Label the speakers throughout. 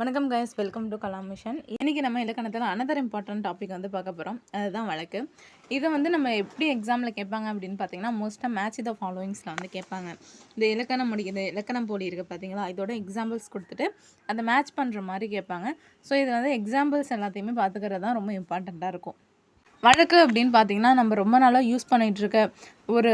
Speaker 1: வணக்கம் guys welcome to Kalam mission இன்றைக்கி நம்ம இலக்கணத்தில் அனதர் இம்பார்ட்டன்ட் டாபிக் வந்து பார்க்க போகிறோம் அதுதான் வழக்கு. இதை வந்து நம்ம எப்படி எக்ஸாமில் கேட்பாங்க அப்படின்னு பார்த்தீங்கன்னா மோஸ்ட்டாக மேட்ச் த ஃபாலோயிங்ஸில் வந்து கேட்பாங்க. இந்த இலக்கணம் முடிக்கிற இலக்கணம் போலி இருக்குது பார்த்தீங்களா? இதோட எக்ஸாம்பிள்ஸ் கொடுத்துட்டு அதை மேட்ச் பண்ணுற மாதிரி கேட்பாங்க. ஸோ இது வந்து எக்ஸாம்பிள்ஸ் எல்லாத்தையுமே பார்த்துக்கிறது தான் ரொம்ப இம்பார்ட்டண்ட்டாக இருக்கும். வழக்கு அப்படின்னு பார்த்தீங்கன்னா நம்ம ரொம்ப நாளாக யூஸ் பண்ணிகிட்டு இருக்க ஒரு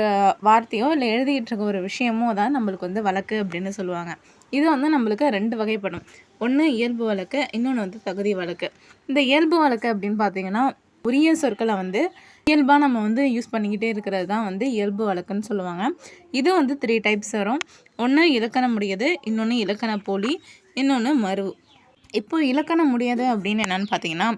Speaker 1: வார்த்தையோ இல்லை எழுதிக்கிட்டு இருக்க ஒரு விஷயமோ தான் நம்மளுக்கு வந்து வழக்கு அப்படின்னு சொல்லுவாங்க. இது வந்து நம்மளுக்கு ரெண்டு வகைப்படும். ஒன்று இயல்பு வழக்கு இன்னொன்று வந்து தகுதி வழக்கு. இந்த இயல்பு வழக்கு அப்படின்னு பார்த்தீங்கன்னா உரிய சொற்களை வந்து இயல்பாக நம்ம வந்து யூஸ் பண்ணிக்கிட்டே இருக்கிறது தான் வந்து இயல்பு வழக்குன்னு சொல்லுவாங்க. இது வந்து த்ரீ டைப்ஸ் வரும். ஒன்று இலக்கணம் முடியாது இன்னொன்று இலக்கண போலி இன்னொன்று மறு. இப்போ இலக்கணம் முடியாது அப்படின்னு என்னென்னு பார்த்தீங்கன்னா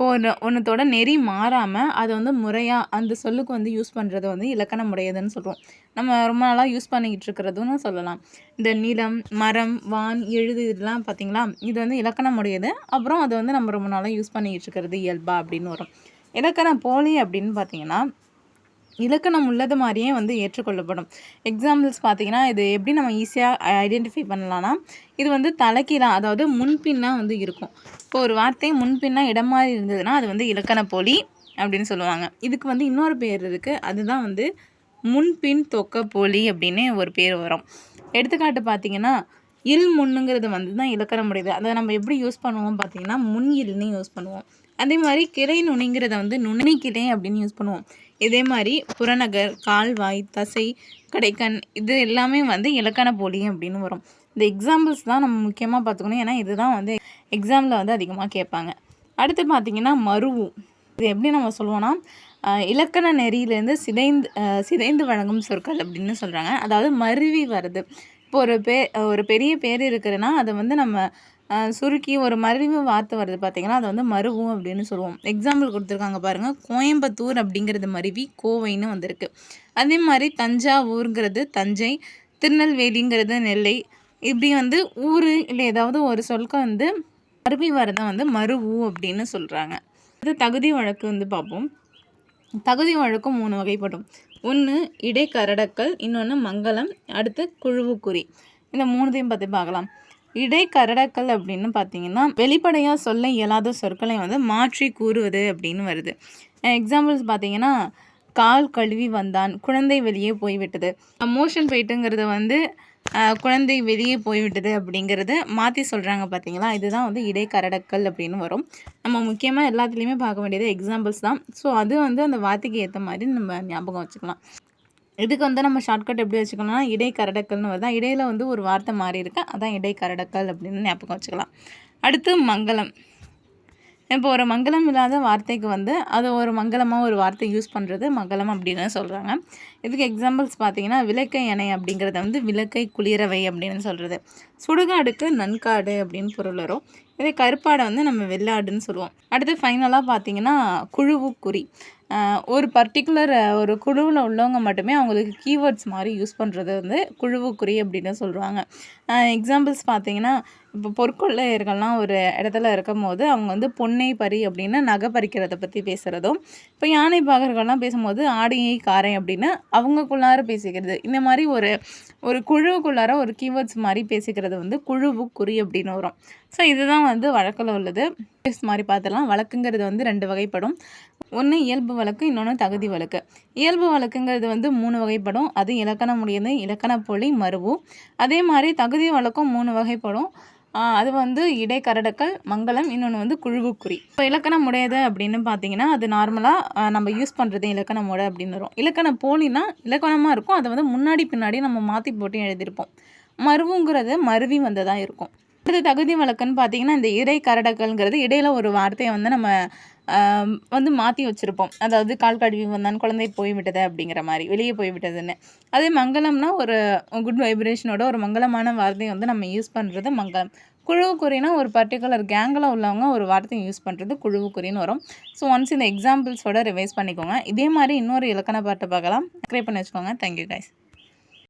Speaker 1: ஒன்று ஒன்றத்தோட நெறி மாறாமல் அதை வந்து முறையாக அந்த சொல்லுக்கு வந்து யூஸ் பண்ணுறது வந்து இலக்கணம் உடையதுன்னு சொல்கிறோம் நம்ம ரொம்ப நாளாக யூஸ் பண்ணிக்கிட்டு இருக்கிறதுன்னு சொல்லலாம். இந்த நிலம் மரம் வான் எழுது இதெல்லாம் பார்த்திங்களா இது வந்து இலக்கணம் உடையது அப்புறம் அதை வந்து நம்ம ரொம்ப நாளாக யூஸ் பண்ணிக்கிட்டு இருக்கிறது இயல்பா அப்படின்னு வரும். இலக்கணம் போலி அப்படின்னு பார்த்தீங்கன்னா இலக்கணம் உள்ளது மாதிரியே வந்து ஏற்றுக்கொள்ளப்படும். எக்ஸாம்பிள்ஸ் பார்த்தீங்கன்னா இது எப்படி நம்ம ஈஸியாக ஐடென்டிஃபை பண்ணலான்னா இது வந்து தலைக்கீழாக அதாவது முன்பின்னாக வந்து இருக்கும். இப்போ ஒரு வார்த்தை முன்பின்னாக இடம் மாதிரி இருந்ததுன்னா அது வந்து இலக்கண போலி அப்படின்னு சொல்லுவாங்க. இதுக்கு வந்து இன்னொரு பேர் இருக்குது அதுதான் வந்து முன்பின் தொக்க போலி அப்படின்னு ஒரு பேர் வரும். எடுத்துக்காட்டு பார்த்தீங்கன்னா இல் முன்னுங்கிறது வந்து தான் இலக்கணம் முடியுது அதை நம்ம எப்படி யூஸ் பண்ணுவோம் பார்த்தீங்கன்னா முன் இல்னு யூஸ் பண்ணுவோம். அதே மாதிரி கிளை நுனிங்கிறத வந்து நுனி கிளை அப்படின்னு யூஸ் பண்ணுவோம். இதே மாதிரி புறநகர் கால்வாய் தசை கடைக்கண் இது எல்லாமே வந்து இலக்கண போலி அப்படின்னு வரும். இந்த எக்ஸாம்பிள்ஸ் தான் நம்ம முக்கியமாக பார்த்துக்கணும். ஏன்னா இதுதான் வந்து எக்ஸாமில் வந்து அதிகமாக கேட்பாங்க. அடுத்து பார்த்திங்கன்னா மருவு. இது எப்படி நம்ம சொல்லுவோன்னா இலக்கண நெறியிலேருந்து சிதைந்து சிதைந்து வழங்கும் சொற்கள் அப்படின்னு சொல்கிறாங்க அதாவது மருவி வருது இப்போ ஒரு பே ஒரு பெரிய பேர் இருக்குதுன்னா அதை வந்து நம்ம சுருக்கி ஒரு மருவி வார்த்தை வருது பார்த்தீங்கன்னா அதை வந்து மருவும் அப்படின்னு சொல்லுவோம். எக்ஸாம்பிள் கொடுத்துருக்காங்க பாருங்கள் கோயம்புத்தூர் அப்படிங்கிறது மருவி கோவைன்னு வந்திருக்கு. அதே மாதிரி தஞ்சாவூருங்கிறது தஞ்சை திருநெல்வேலிங்கிறது நெல்லை. இப்படி வந்து ஊர் இல்லை ஏதாவது ஒரு சொல்க வந்து மருவி வரதை வந்து மருவு அப்படின்னு சொல்கிறாங்க அது தகுதி வழக்கு வந்து பார்ப்போம். தகுதி வழக்கும் மூணு வகைப்படும். ஒன்று இடைக்கரடக்கல் இன்னொன்று மங்களம் அடுத்து குழுவுக்குறி. இந்த மூணுத்தையும் பற்றி பார்க்கலாம். இடைக்கரடக்கல் அப்படின்னு பார்த்தீங்கன்னா வெளிப்படையாக சொல்ல இயலாத சொற்களை வந்து மாற்றி கூறுவது அப்படின்னு வருது. எக்ஸாம்பிள்ஸ் பார்த்தீங்கன்னா கால் கழுவி வந்தான் குழந்தை வெளியே போய்விட்டது. மோஷன் போயிட்டுங்கிறத வந்து குழந்தை வெளியே போய்விட்டது அப்படிங்கிறது மாற்றி சொல்கிறாங்க பார்த்தீங்களா? இதுதான் வந்து இடைக்கரடக்கல் அப்படின்னு வரும். நம்ம முக்கியமாக எல்லாத்துலேயுமே பார்க்க வேண்டியது எக்ஸாம்பிள்ஸ் தான். ஸோ அது வந்து அந்த வார்த்தைக்கு ஏற்ற மாதிரி நம்ம ஞாபகம் வச்சுக்கலாம். இதுக்கு வந்து நம்ம ஷார்ட்கட் எப்படி வச்சுக்கணும்னா இடை கரடக்கல்னு வருதா. இடையில வந்து ஒரு வார்த்தை மாறி இருக்கு. அதான் இடை கரடக்கல் அப்படின்னு ஞாபகம் வச்சுக்கலாம். அடுத்து மங்களம். இப்போ ஒரு மங்களம் இல்லாத வார்த்தைக்கு வந்து அது ஒரு மங்களமாக ஒரு வார்த்தை யூஸ் பண்ணுறது மங்களம் அப்படின்னு சொல்கிறாங்க இதுக்கு எக்ஸாம்பிள்ஸ் பார்த்தீங்கன்னா விளக்கை எண்ணெய் அப்படிங்கிறத வந்து விளக்கை குளிரவை அப்படின்னு சொல்கிறது சுடுகாடுக்கு நன்காடு அப்படின்னு பொருள் வரும். இதே கருப்பாடை வந்து நம்ம வெள்ளாடுன்னு சொல்லுவோம். அடுத்து ஃபைனலாக பார்த்தீங்கன்னா குழுவு குறி ஒரு பர்டிகுலர் ஒரு குழுவில் உள்ளவங்க மட்டுமே அவங்களுக்கு கீவேர்ட்ஸ் மாதிரி யூஸ் பண்ணுறது வந்து குழுவுக்குறி அப்படின்னு சொல்லுவாங்க எக்ஸாம்பிள்ஸ் பார்த்தீங்கன்னா இப்போ பொற்கொள்ளையர்கள்லாம் ஒரு இடத்துல இருக்கும் போது அவங்க வந்து பொன்னை பறி அப்படின்னு நகை பறிக்கிறத பற்றி பேசுகிறதும் இப்போ யானை பாகர்கள்லாம் பேசும்போது ஆடையை காரை அப்படின்னு அவங்கக்குள்ளார பேசிக்கிறது. இந்த மாதிரி ஒரு ஒரு குழுவுக்குள்ளார ஒரு கீவேர்ட்ஸ் மாதிரி பேசிக்கிறது வந்து குழுவுக்குறி அப்படின்னு வரும். ஸோ இதுதான் வந்து வழக்கில் உள்ளது. மாதிரி பார்த்துலாம் வழக்குங்கிறது வந்து ரெண்டு வகைப்படும். ஒன்று இயல்பு வழக்கு இன்னொன்று தகுதி வழக்கு. இயல்பு வழக்குங்கிறது வந்து மூணு வகைப்படும். அது இலக்கணம் முடியுது இலக்கண பொழி மருவு அதே மாதிரி தகுதி வழக்கும் மூணு வகைப்படும். அது வந்து இடைக்கரடக்கல் மங்களம் இன்னொன்று வந்து குழுவுக்குறி. இப்போ இலக்கணம் உடையது அப்படின்னு பார்த்தீங்கன்னா அது நார்மலாக நம்ம யூஸ் பண்ணுறது இலக்கணம் உடை அப்படின்னு வரும். இலக்கணம் போலினா இலக்கணமாக இருக்கும். அதை வந்து முன்னாடி பின்னாடி நம்ம மாற்றி போட்டு எழுதியிருப்போம். மருவுங்கிறது மருவி வந்ததாக இருக்கும். அடுத்த தகுதி வழக்குன்னு பார்த்தீங்கன்னா இந்த இறை கரடக்கல்ங்கிறது இடையில ஒரு வார்த்தையை வந்து நம்ம வந்து மாற்றி வச்சுருப்போம். அதாவது கால் கழுவி வந்தான் குழந்தை போய்விட்டது அப்படிங்கிற மாதிரி வெளியே போய்விட்டதுன்னு அதே மங்களம்னா ஒரு குட் வைப்ரேஷனோட ஒரு மங்களமான வார்த்தையை வந்து நம்ம யூஸ் பண்ணுறது மங்களம். குழுவுக்குறினா ஒரு பர்டிகுலர் கேங்கில் உள்ளவங்க ஒரு வார்த்தையை யூஸ் பண்ணுறது குழுவுக்குறின்னு வரும். ஸோ ஒன்ஸ் இந்த எக்ஸாம்பிள்ஸோட ரிவைஸ் பண்ணிக்கோங்க. இதே மாதிரி இன்னொரு இலக்கண பாட்டை பார்க்கலாம். சப்ஸ்கிரைப் பண்ணி வச்சுக்கோங்க. Thank you guys